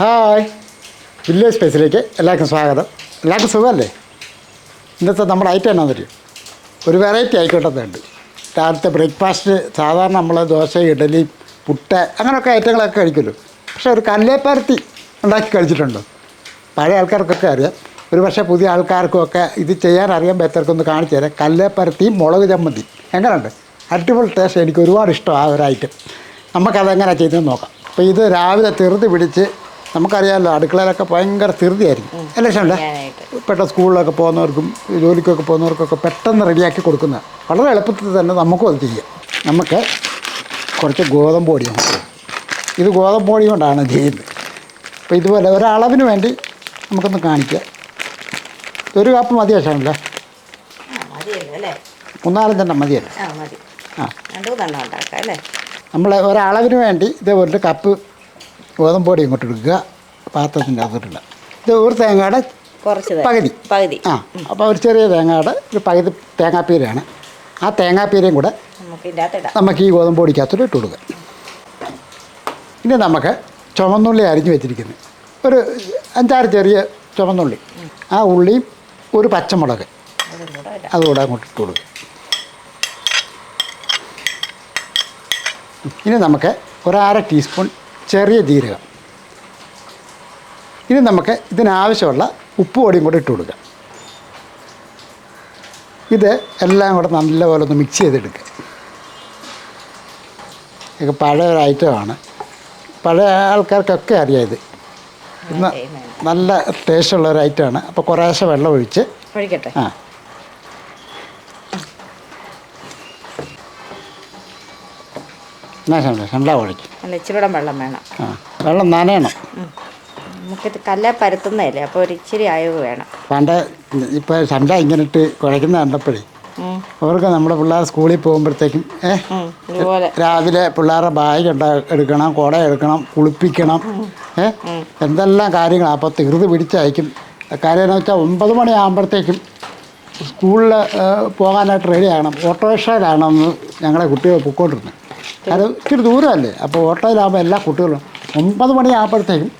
Hi. Village സ്പേസിലേക്ക് എല്ലാവർക്കും സ്വാഗതം. എല്ലാവർക്കും സുഖമല്ലേ? ഇന്നത്തെ നമ്മുടെ ഐറ്റം എന്നാന്ന് തരും ഒരു വെറൈറ്റി ആയിക്കോട്ടെന്നുണ്ട് രാവിലത്തെ ബ്രേക്ക്ഫാസ്റ്റ് സാധാരണ നമ്മൾ ദോശ ഇഡലി പുട്ട് അങ്ങനെയൊക്കെ ഐറ്റങ്ങളൊക്കെ കഴിക്കുമല്ലോ. പക്ഷേ ഒരു കല്ലേപ്പരത്തി ഉണ്ടാക്കി കഴിച്ചിട്ടുണ്ടോ? പഴയ ആൾക്കാർക്കൊക്കെ അറിയാം. ഒരു പക്ഷേ പുതിയ ആൾക്കാർക്കുമൊക്കെ ഇത് ചെയ്യാൻ അറിയാൻ പറ്റർക്കൊന്ന് കാണിച്ചു തരാം. കല്ലേപ്പരത്തിയും മുളക് ചമ്മന്തി. എങ്ങനെയുണ്ട്? അടിപൊളി ടേസ്റ്റ് എനിക്ക് ഒരുപാട് ഇഷ്ടം ആ ഒരു ഐറ്റം നമുക്കതെങ്ങനെ ചെയ്തെന്ന് നോക്കാം. അപ്പോൾ ഇത് രാവിലെ തെറുതി പിടിച്ച് നമുക്കറിയാമല്ലോ അടുക്കളയിലൊക്കെ ഭയങ്കര ധൃതിയായിരിക്കും. അല്ലേ ചെയ്യാനായിട്ട്. പെട്ടെന്ന് സ്കൂളിലൊക്കെ പോകുന്നവർക്കും ജോലിക്കൊക്കെ പോകുന്നവർക്കൊക്കെ പെട്ടെന്ന് റെഡിയാക്കി കൊടുക്കുന്ന വളരെ എളുപ്പത്തിൽ തന്നെ നമുക്കും അത് ചെയ്യാം. നമുക്ക് കുറച്ച് ഗോതമ്പ് പൊടി ഇത് ഗോതമ്പ് പൊടി കൊണ്ടാണ് ചെയ്യുന്നത്. അപ്പോൾ ഇതുപോലെ ഒരളവിന് വേണ്ടി നമുക്കൊന്ന് കാണിക്കാം. ഒരു കപ്പ് മതി മതിയല്ലോ അല്ലേ? മൂന്നാലഞ്ചെണ്ണം മതിയല്ലേ. ആ നമ്മൾ ഒരളവിന് വേണ്ടി ഇതേപോലെ കപ്പ് ഗോതമ്പ് പൊടി ഇങ്ങോട്ട് എടുക്കുക. പാത്രത്തിന്റെ അകത്തോട്ടില്ല ഇത് ഒരു തേങ്ങയുടെ കുറച്ച്. പകുതി. പകുതി. ആ അപ്പോൾ ഒരു ചെറിയ തേങ്ങയുടെ ഒരു പകുതി തേങ്ങാപ്പീരയാണ് ആ തേങ്ങാപ്പീരയും കൂടെ നമുക്ക് ഈ ഗോതമ്പ് പൊടിക്കകത്തോട്ട് ഇട്ട് കൊടുക്കുക ഇനി നമുക്ക് ചുമന്നുള്ളി അരിഞ്ഞ് വെച്ചിരിക്കുന്നത് ഒരു അഞ്ചാറ് ചെറിയ ചുമന്നുള്ളി. ആ ഉള്ളിയും ഒരു പച്ചമുളക്. അതുകൂടെ അങ്ങോട്ട് ഇട്ട് കൊടുക്കുക ഇനി നമുക്ക് ഒരു അര ടീസ്പൂൺ ചെറിയ ജീരകം. ഇനി നമുക്ക് ഇതിനാവശ്യമുള്ള ഉപ്പ് പൊടിയും കൂടെ ഇട്ട് കൊടുക്കുക ഇത് എല്ലാം കൂടെ നല്ലപോലെ ഒന്ന് മിക്സ് ചെയ്തെടുക്കുക. ഇത് പഴയ ഒരു ഐറ്റമാണ് പഴയ ആൾക്കാർക്കൊക്കെ അറിയാം ഇത്. ഇന്ന്. നല്ല ടേസ്റ്റുള്ള ഒരു ഐറ്റമാണ് അപ്പോൾ കുറേശ്ശെ വെള്ളം ഒഴിച്ച് ആ ശമ്പള ഒഴിക്കും അല്ല ഇച്ചിരി കൂടെ വെള്ളം വേണം. ആ വെള്ളം നനയണം. നമുക്ക് കല്ല പരത്തുന്നതല്ലേ അപ്പോൾ ഒരു ഇച്ചിരി അയവ് വേണം. പണ്ട് ഇപ്പോൾ ശമ്പള ഇങ്ങനെ ഇട്ട് കുഴക്കുന്ന കണ്ടപ്പോഴേ അവർക്ക് നമ്മുടെ പിള്ളേർ സ്കൂളിൽ പോകുമ്പോഴത്തേക്കും ഏ രാവിലെ പിള്ളേരുടെ ബാഗ് ഉണ്ടാ എടുക്കണം കുട എടുക്കണം കുളിപ്പിക്കണം ഏഹ് എന്തെല്ലാം കാര്യങ്ങളാണ് അപ്പോൾ തീർത്ത് പിടിച്ചയക്കും. കാര്യം എന്ന് വെച്ചാൽ ഒമ്പത് മണിയാകുമ്പോഴത്തേക്കും സ്കൂളിൽ പോകാനായിട്ട് റെഡി ആകണം. ഓട്ടോറിക്ഷയിലാണെന്ന് ഞങ്ങളെ കുട്ടികൾ പൊയ്ക്കൊണ്ടിരുന്നത് കാരണം ഇച്ചിരി ദൂരമല്ലേ? അപ്പോൾ ഓട്ടോയിലാകുമ്പോൾ എല്ലാ കുട്ടികളും ഒമ്പത് മണിയാകുമ്പോഴത്തേക്കും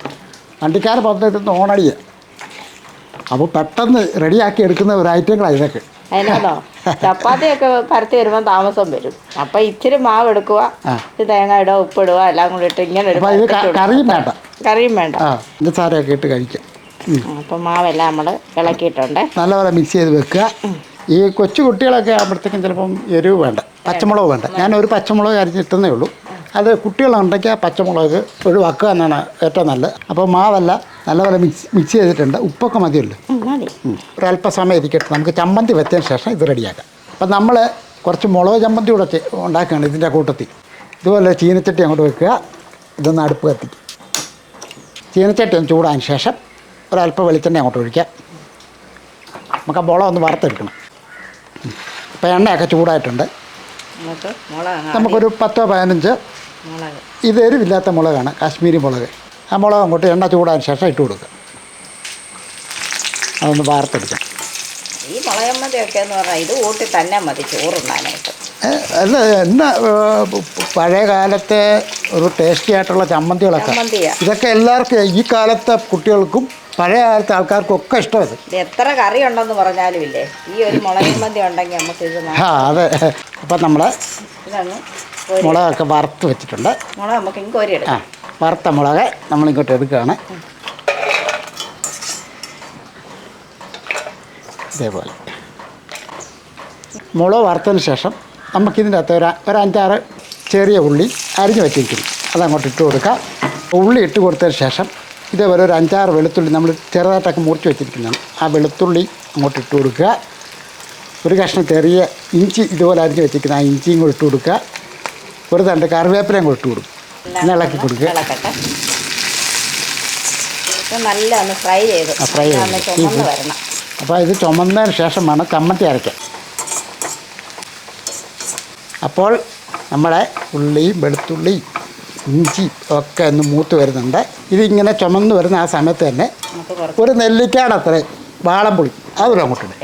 വണ്ടിക്കാർ പുറത്തിട്ട് ഓണടിയ. അപ്പോൾ പെട്ടെന്ന് റെഡിയാക്കി എടുക്കുന്ന ഒരു ഐറ്റങ്ങളാണ് ഇതൊക്കെ. അതിനാണോ? ചപ്പാത്തിയൊക്കെ പരത്തി വരുമ്പോൾ താമസം വരും. അപ്പം ഇച്ചിരി മാവ് എടുക്കുക. ഇത് തേങ്ങ ഇടുക ഉപ്പിടുക എല്ലാം കൂടി ഇട്ട് ഇങ്ങനെ ഒരു. കറിയും വേണ്ട. കറിയും വേണ്ട. സാരൊക്കെ പഞ്ചസാരയൊക്കെ ഇട്ട് കഴിക്കാം. അപ്പൊ അപ്പം മാവെല്ലാം നമ്മൾ ഇളക്കിയിട്ടുണ്ട്. നല്ലപോലെ മിക്സ് ചെയ്ത് വെക്കുക. ഈ കൊച്ചു കുട്ടികളൊക്കെ ആകുമ്പോഴത്തേക്കും ചിലപ്പം എരിവ് വേണ്ട. പച്ചമുളക് വേണ്ട. ഞാൻ ഒരു പച്ചമുളക് അരിഞ്ഞിട്ടുന്നേ ഉള്ളൂ. അത് കുട്ടികളുണ്ടെങ്കിൽ ആ പച്ചമുളക് ഒഴിവാക്കുക എന്നാണ് ഏറ്റവും നല്ലത്. അപ്പോൾ മാവല്ല നല്ലപോലെ മിക്സ് മിക്സ് ചെയ്തിട്ടുണ്ട്. ഉപ്പൊക്കെ മതിയല്ലോ. ഒരല്പസമയം ഇരിക്കട്ടെ. നമുക്ക് ചമ്മന്തി വെച്ചതിന് ശേഷം ഇത് റെഡിയാക്കാം. അപ്പം നമ്മൾ കുറച്ച് മുളക് ചമ്മന്തി കൂടെ ഉണ്ടാക്കുകയാണ് ഇതിന്റെ കൂട്ടത്തിൽ. ഇതുപോലെ ചീനച്ചട്ടി അങ്ങോട്ട് വെക്കുക. ഇതൊന്ന് അടുപ്പ് കത്തിക്കും. ചീനച്ചട്ടി ഒന്ന് ചൂടാൻ ശേഷം ഒരല്പം വെളിച്ചെണ്ണ അങ്ങോട്ട് ഒഴിക്കാം. നമുക്ക് ആ മുളക് ഒന്ന് വറുത്തെടുക്കണം. അപ്പോൾ എണ്ണയൊക്കെ ചൂടായിട്ടുണ്ട്. നമുക്ക് മുളക് അങ്ങ് നമുക്കൊരു പത്തോ പതിനഞ്ച് മുളക്. ഇത് എരിവില്ലാത്ത മുളകാണ് കാശ്മീരി മുളക്. ആ മുളക് അങ്ങോട്ട് എണ്ണ ചൂടാൻ ശേഷം ഇട്ട് കൊടുക്കുക. അതൊന്ന് വാർത്തെടുക്കാം. ഈ മുളകമ്മതിയൊക്കെ എന്ന് പറഞ്ഞാൽ ഇത് കൂട്ടി തന്നെ മതി ചോറുണ്ണാനായിട്ട്. അല്ല എന്നാ പഴയ കാലത്തെ ഒരു ടേസ്റ്റി ആയിട്ടുള്ള ചമ്മന്തികളൊക്കെ. ഇതൊക്കെ എല്ലാവർക്കും ഈ കാലത്തെ കുട്ടികൾക്കും പഴയ കാലത്തെ ആൾക്കാർക്കും ഒക്കെ ഇഷ്ടമത്. ഇത് എത്ര കറി ഉണ്ടെന്ന് പറഞ്ഞാലും ഇല്ലേ? ഈ ഒരു മുളകമ്മന്തി ഉണ്ടെങ്കിൽ നമുക്ക് ഇത് ആ അതെ അപ്പം നമ്മൾ ഇതങ്ങ് കോരി മുളകൊക്കെ വറുത്ത് വെച്ചിട്ടുണ്ട്. മുളക് നമുക്ക് ഇങ്ങ് കോരി ആ എടുക്കാം വറുത്ത മുളക് നമ്മളിങ്ങോട്ട് എടുക്കുകയാണ്. ഇതേപോലെ. മുളക് വറുത്തതിന് ശേഷം നമുക്കിതിന്റെ അകത്ത് ഒരു ഒരു അഞ്ചാറ് ചെറിയ ഉള്ളി അരിഞ്ഞ് വെച്ചിരിക്കുന്നു. അതങ്ങോട്ട് ഇട്ട് കൊടുക്കുക ഉള്ളി ഇട്ട് കൊടുത്തതിന് ശേഷം ഇതേപോലെ ഒരു അഞ്ചാറ് വെളുത്തുള്ളി നമ്മൾ ചെറുതായിട്ടൊക്കെ മുറിച്ച് വെച്ചിരിക്കുന്നതാണ്. ആ വെളുത്തുള്ളി അങ്ങോട്ട് ഇട്ട് കൊടുക്കുക. ഒരു കഷ്ണം ചെറിയ ഇഞ്ചി ഇതുപോലെ അരിഞ്ഞ് വെച്ചിരിക്കുന്ന ആ ഇഞ്ചിയും കൂടി ഇട്ട് കൊടുക്കുക. ഒരു തണ്ട് കറിവേപ്പിലയും കൂടി ഇട്ട് കൊടുക്കും. പിന്നെ ഇളക്കി കൊടുക്കുക. നല്ല ഒന്ന് ഫ്രൈ ചെയ്ത് ഫ്രൈ ചെയ്ത്. വരണം. അപ്പോൾ ഇത് ചുമന്നതിന് ശേഷം വേണം ചമ്മന്തി അരയ്ക്കാൻ. അപ്പോൾ നമ്മുടെ ഉള്ളിയും വെളുത്തുള്ളിയും ഇഞ്ചി ഒക്കെ ഒന്ന് മൂത്ത് വരുന്നുണ്ട്. ഇതിങ്ങനെ ചുമന്ന് വരുന്ന ആ സമയത്ത് തന്നെ ഒരു നെല്ലിക്കാട് അത്രയും വാളംപുളി അതുകൂടെ അങ്ങോട്ടുണ്ട്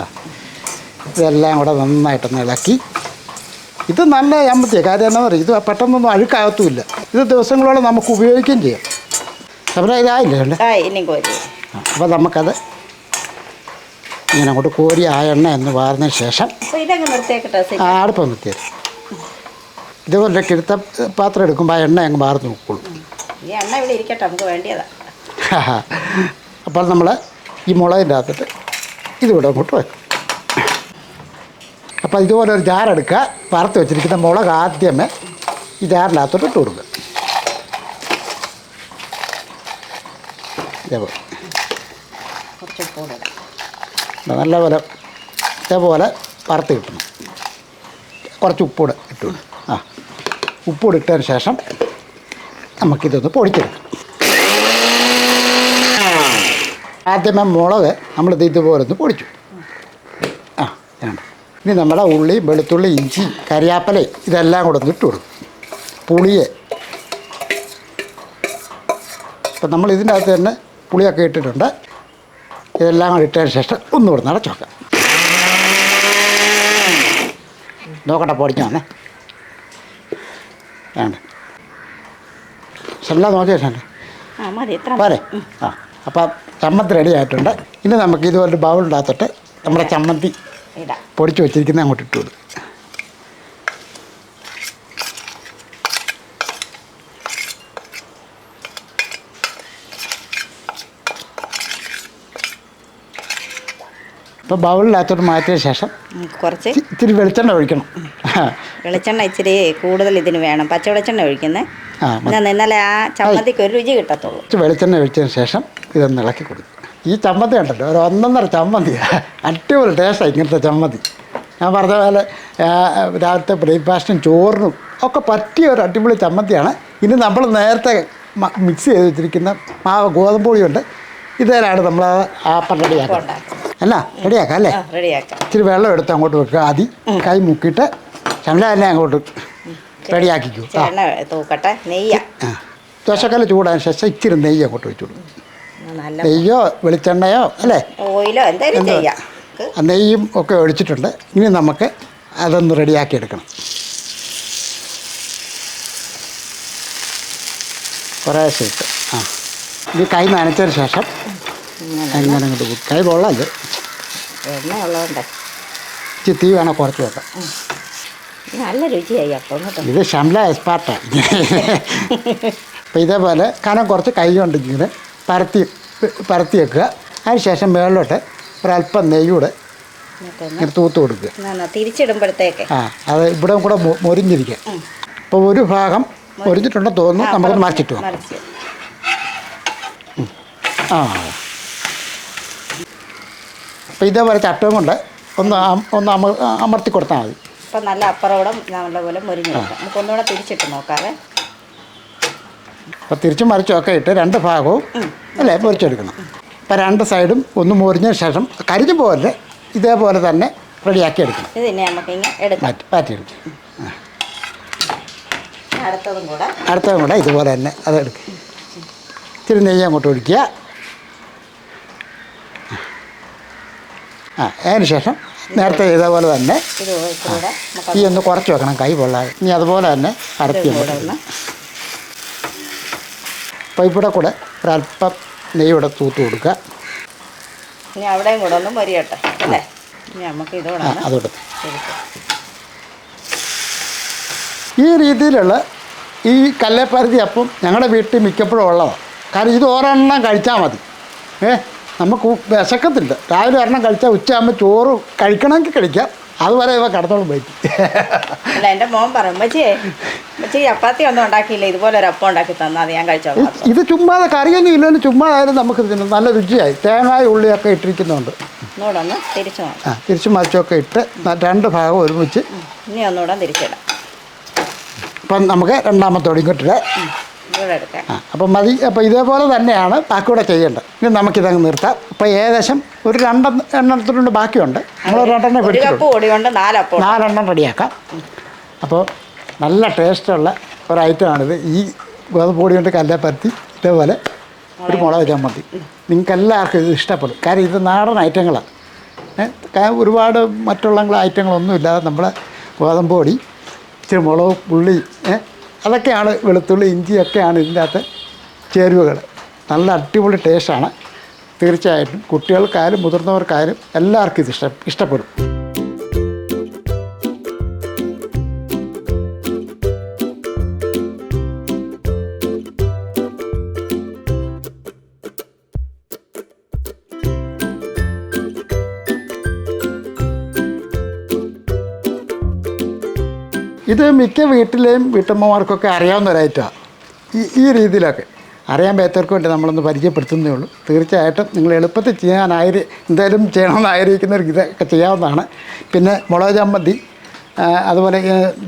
ആ. ഇതെല്ലാം കൂടെ നന്നായിട്ടൊന്ന് ഇളക്കി. ഇത് നല്ല ചമ്മന്തിയാണ് കാര്യം എന്താ പറയുക ഇത് പെട്ടെന്നൊന്നും അഴുക്കാകത്തുമില്ല. ഇത് ദിവസങ്ങളോളം നമുക്ക് ഉപയോഗിക്കുകയും ചെയ്യാം. ശബര ഇതായില്ലേ അപ്പോൾ നമുക്കത് ഇങ്ങനെ അങ്ങോട്ട് കോരി ആ എണ്ണ എന്ന് വാർന്നതിന് ശേഷം അടുപ്പം നിർത്തിയത് ഇതുപോലെ കിഴുത്ത പാത്രം എടുക്കുമ്പോൾ ആ എണ്ണ അങ്ങ് മാറി നോക്കുള്ളൂ ഈ എണ്ണ ഇവിടെ ഇരിക്കട്ടെ നമുക്ക് വേണ്ടിയതാ. അപ്പോൾ നമ്മൾ ഈ മുളകിന്റെ അകത്തിട്ട് ഇതിവിടെ അങ്ങോട്ട് വയ്ക്കും. അപ്പോൾ ഇതുപോലെ ഒരു ജാറെടുക്കുക വറുത്ത് വെച്ചിരിക്കുന്ന മുളക് ആദ്യമേ ഈ ജാറിനകത്തോട്ട് ഇട്ട് കൊടുക്കുക. ഇതേപോലെ. നല്ലപോലെ ഇതേപോലെ വറുത്ത് കിട്ടണം. കുറച്ച് ഉപ്പൂടെ ഇട്ടുകൊണ്ട് ആ ഉപ്പ് ഇട്ടതിന് ശേഷം നമുക്കിതൊന്ന് പൊടിച്ചെടുക്കാം. ആദ്യമേ മുളക് നമ്മളിത് ഇതുപോലെ ഒന്ന് പൊടിച്ചു. ആ വേണ്ട ഇനി നമ്മുടെ ഉള്ളി വെളുത്തുള്ളി ഇഞ്ചി കരിയാപ്പല ഇതെല്ലാം കൂടെ ഒന്ന് ഇട്ട് കൊടുക്കും. പുളിയെ. അപ്പം നമ്മൾ ഇതിന്റെ അകത്ത് തന്നെ പുളിയൊക്കെ ഇട്ടിട്ടുണ്ട്. ഇതെല്ലാം കൂടെ ഇട്ടതിന് ശേഷം ഒന്നുകൂടെ നടച്ചു നോക്കാം നോക്കട്ടെ പൊടിക്കാൻ വന്നേ. വേണ്ട എല്ലാം നോക്കിയ ശേഷം ആ മതി ഇത്ര പോരെ. ആ അപ്പം ചമ്മന്തി റെഡി ആയിട്ടുണ്ട്. ഇനി നമുക്ക് ഇതുപോലെ ബൗളിനകത്തിട്ട് നമ്മുടെ ചമ്മന്തി പൊടിച്ച് വെച്ചിരിക്കുന്ന അങ്ങോട്ട് ഇട്ടു ഇപ്പോൾ ബൗളിനകത്തോട്ട് മാറ്റിയ ശേഷം കുറച്ച്. ഇത്തിരി വെളിച്ചെണ്ണ ഒഴിക്കണം. വെളിച്ചെണ്ണ ഇച്ചിരി കൂടുതൽ ഇതിന് വേണം. പച്ച വെളിച്ചെണ്ണ ഒഴിക്കുന്നേ. എന്നാലേ ആ ചമ്മന്തിക്ക് ഒരു രുചി കിട്ടത്തുള്ളൂ. വെളിച്ചെണ്ണ ഒഴിച്ചതിന് ശേഷം ഇതൊന്ന് ഇളക്കി കൊടുക്കും. ഈ ചമ്മന്തി ഉണ്ടല്ലോ ഒരു ഒന്നൊന്നര ചമ്മന്തി. അടിപൊളി ടേസ്റ്റാണ് ഇങ്ങനത്തെ ചമ്മന്തി. ഞാൻ പറഞ്ഞ പോലെ രാവിലത്തെ ബ്രേക്ക്ഫാസ്റ്റും ചോറിനും ഒക്കെ പറ്റിയ ഒരു അടിപൊളി ചമ്മന്തിയാണ്. ഇനി നമ്മൾ നേരത്തെ മിക്സ് ചെയ്ത് വെച്ചിരിക്കുന്ന മാവ് ഗോതമ്പ് പൊടിയുണ്ട്. ഇതേലാണ് നമ്മൾ ആപ്പം ഉണ്ടാക്കാം. അല്ല റെഡിയാക്കാം അല്ലേ? റെഡിയാക്കാം. ഇച്ചിരി വെള്ളം എടുത്ത് അങ്ങോട്ട് വെക്കുക. ആദ്യം കൈ മുക്കിയിട്ട് ശമല തന്നെ അങ്ങോട്ട് റെഡിയാക്കിക്കൂ. ചേട്ടന തൂക്കട്ടെ നെയ്യ. ദോശക്കല്ല ചൂടാൻ ശേഷം ഇച്ചിരി നെയ്യ് അങ്ങോട്ട് വെച്ചു നെയ്യോ വെളിച്ചെണ്ണയോ അല്ലേ? ഓയിലോ എന്തായാലും എന്താ? ചെയ്യാം. ആ നെയ്യും ഒക്കെ ഒഴിച്ചിട്ടുണ്ട്. ഇനി നമുക്ക് അതൊന്ന് റെഡിയാക്കി എടുക്കണം കുറേ ഇട്ട്. ആ. ഇത് കൈ നനച്ചതിന് ശേഷം അങ്ങനെ അങ്ങോട്ട് കൈ എണ്ണ ഉള്ളതുകൊണ്ട്. ഇച്ചിരി തീ വേണം കുറച്ച് വെക്കാം നല്ല രുചിയായി അപ്പം കേട്ടോ. ഇത് ഷംല എസ്പാർട്ടാണ് അപ്പോൾ ഇതേപോലെ കനം കുറച്ച് കൈ കൊണ്ട് ഇങ്ങനെ പരത്തി പരത്തി വെക്കുക. അതിന് ശേഷം മേളിലോട്ട് ഒരല്പം നെയ്യൂടെ ഇങ്ങനെ തൂത്ത് കൊടുക്കുക. തിരിച്ചിടുമ്പോഴത്തേക്ക്. ആ അത് ഇവിടെ കൂടെ മൊരിഞ്ഞിരിക്കുക. അപ്പോൾ ഒരു ഭാഗം മൊരിഞ്ഞിട്ടുണ്ടെന്ന് തോന്നുന്നു. നമുക്ക് മറിച്ചിട്ട് ആ. അപ്പോൾ ഇതേപോലെ ചട്ടവും കൊണ്ട് ഒന്ന് ഒന്ന് അമ അമർത്തി കൊടുത്താൽ മതി. അപ്പം നല്ല അപ്പുറം നല്ലപോലെ മുരിഞ്ഞു വെക്കാം നമുക്ക് ഒന്നുകൂടെ തിരിച്ചിട്ട് നോക്കാവേ. അപ്പോൾ തിരിച്ചും മറിച്ചും ഒക്കെ ഇട്ട് രണ്ട് ഭാഗവും അല്ലേ പൊരിച്ചെടുക്കണം അപ്പോൾ രണ്ട് സൈഡും ഒന്ന് മുറിഞ്ഞ ശേഷം കരിഞ്ഞു പോലെ ഇതേപോലെ തന്നെ റെഡിയാക്കി എടുക്കണം. ഇത് തന്നെ നമുക്ക് ഇങ്ങനെ എടുക്കാം. മാറ്റി മാറ്റിയെടുക്കും അടുത്തതും കൂടെ. അടുത്തതും കൂടെ ഇതുപോലെ തന്നെ അത് എടുക്കുക ഇത്തിരി നെയ്യ് അങ്ങോട്ട് ഒഴിക്കുക. ആ അതിന് ശേഷം നേരത്തെ ഇതേപോലെ തന്നെ ഈ ഒന്ന് കുറച്ച് വെക്കണം കൈ പൊള്ളാതെ. ഇനി അതുപോലെ തന്നെ അരത്തി അപ്പോൾ ഇവിടെ കൂടെ ഒരല്പം നെയ്യ് ഇവിടെ തൂത്ത് കൊടുക്കുക. ഇനി അവിടെയും കൂടെ ഒന്ന് മൊരിയട്ടെ അല്ലേ? ഇനി നമുക്ക് ഇതോടെ ആ അതോടെ. ഈ രീതിയിലുള്ള ഈ കല്ലേപ്പരുതി അപ്പം ഞങ്ങളുടെ വീട്ടിൽ മിക്കപ്പോഴും ഉള്ളതാണ് കാരണം ഇത് ഒരെണ്ണം കഴിച്ചാൽ മതി. ഏ? നമുക്ക് വിശക്കത്തില്ല. രാവിലെ ഒരെണ്ണം കഴിച്ചാൽ ഉച്ചയാകുമ്പോൾ ചോറ് കഴിക്കണമെങ്കിൽ കഴിക്കാം. അതുവരെ ഇവ കടത്തോളം പോയിട്ട് അല്ല എന്റെ മോൻ പറയും മച്ചേ ഉമ്മച്ചി ചപ്പാത്തി ഒന്നും ഉണ്ടാക്കിയില്ല. ഇതുപോലെ ഒരു അപ്പം ഉണ്ടാക്കി തന്നാൽ അത് ഞാൻ കഴിച്ചോളാം ഇത് ചുമ്മാതെ കറിയൊന്നും ഇല്ലെന്ന് ചുമ്മാതായാലും നമുക്ക് നല്ല രുചിയായി. തേങ്ങായ ഉള്ളിയൊക്കെ ഇട്ടിരിക്കുന്നുണ്ട്. ഒന്നുകൂടെ ഒന്ന് തിരിച്ചു ആ തിരിച്ചു മറിച്ചൊക്കെ ഇട്ട് രണ്ട് ഭാഗം ഒരുമിച്ച് ഇനി ഒന്നുകൂടെ തിരിച്ചിടാം. ഇപ്പം നമുക്ക് രണ്ടാമത്തെ എടുക്കാം ആ അപ്പം മതി അപ്പോൾ ഇതേപോലെ തന്നെയാണ് ബാക്കിയൂടെ ചെയ്യേണ്ടത്. ഇനി നമുക്കിതങ്ങ് നിർത്താം. അപ്പോൾ ഏകദേശം ഒരു രണ്ടെണ്ണം എണ്ണത്തിനുണ്ട് ബാക്കിയുണ്ട്. നമ്മൾ രണ്ടെണ്ണം പിടിച്ചിട്ടുണ്ട് നാലെണ്ണം റെഡിയാക്കാം. അപ്പോൾ നല്ല ടേസ്റ്റുള്ള ഒരു ഐറ്റമാണിത്. ഈ ഗോതമ്പ് പൊടി കൊണ്ട് കല്ലേപ്പരത്തി ഇതേപോലെ ഒരു മുളക് ചമ്മന്തി നിങ്ങൾക്ക് എല്ലാവർക്കും ഇത് ഇഷ്ടപ്പെടും. കാരണം ഇത് നാടൻ ഐറ്റങ്ങളാണ്. ഒരുപാട് മറ്റുള്ള ഐറ്റങ്ങളൊന്നും ഇല്ലാതെ നമ്മളെ ഗോതമ്പ് പൊടി ഇച്ചിരി മുളക് പുള്ളി അതൊക്കെയാണ് വെളുത്തുള്ളി ഇഞ്ചിയൊക്കെയാണ് ഇതിന്റെ അകത്ത് ചേരുവകൾ. നല്ല അടിപൊളി ടേസ്റ്റാണ്. തീർച്ചയായിട്ടും കുട്ടികൾക്കായാലും മുതിർന്നവർക്കായാലും എല്ലാവർക്കും ഇത് ഇഷ്ട ഇഷ്ടപ്പെടും. ഇത് മിക്ക വീട്ടിലെയും വീട്ടമ്മമാർക്കൊക്കെ അറിയാവുന്ന ഒരായിട്ടാണ് ഈ ഈ രീതിയിലൊക്കെ. അറിയാൻ പറ്റാത്തവർക്ക് വേണ്ടി നമ്മളൊന്ന് പരിചയപ്പെടുത്തുന്നേ ഉള്ളൂ. തീർച്ചയായിട്ടും നിങ്ങൾ എളുപ്പത്തിൽ ചെയ്യാനായി എന്തായാലും ചെയ്യണമെന്ന് ആഗ്രഹിക്കുന്നവർക്ക് ഇതൊക്കെ ചെയ്യാവുന്നതാണ്. പിന്നെ മുളക് ചമ്മന്തി അതുപോലെ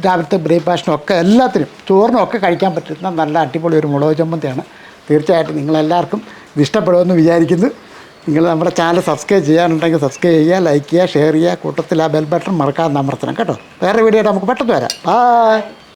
രാവിലത്തെ ബ്രേക്ക്ഫാസ്റ്റിനും ഒക്കെ എല്ലാത്തിനും ചോറിനും ഒക്കെ കഴിക്കാൻ പറ്റുന്ന നല്ല അടിപൊളി ഒരു മുളക് ചമ്മന്തിയാണ്. തീർച്ചയായിട്ടും നിങ്ങളെല്ലാവർക്കും ഇത് ഇഷ്ടപ്പെടുമെന്ന് വിചാരിക്കുന്നു. നിങ്ങൾ നമ്മുടെ ചാനൽ സബ്സ്ക്രൈബ് ചെയ്യാനുണ്ടെങ്കിൽ സബ്സ്ക്രൈബ് ചെയ്യുക ലൈക്ക് ചെയ്യുക ഷെയർ ചെയ്യുക. കൂട്ടത്തിൽ ആ ബെൽ ബട്ടൺ മറക്കാതെ അമർത്തണം കേട്ടോ. വേറെ വീഡിയോ നമുക്ക് പെട്ടെന്ന് വരാം. ബായ്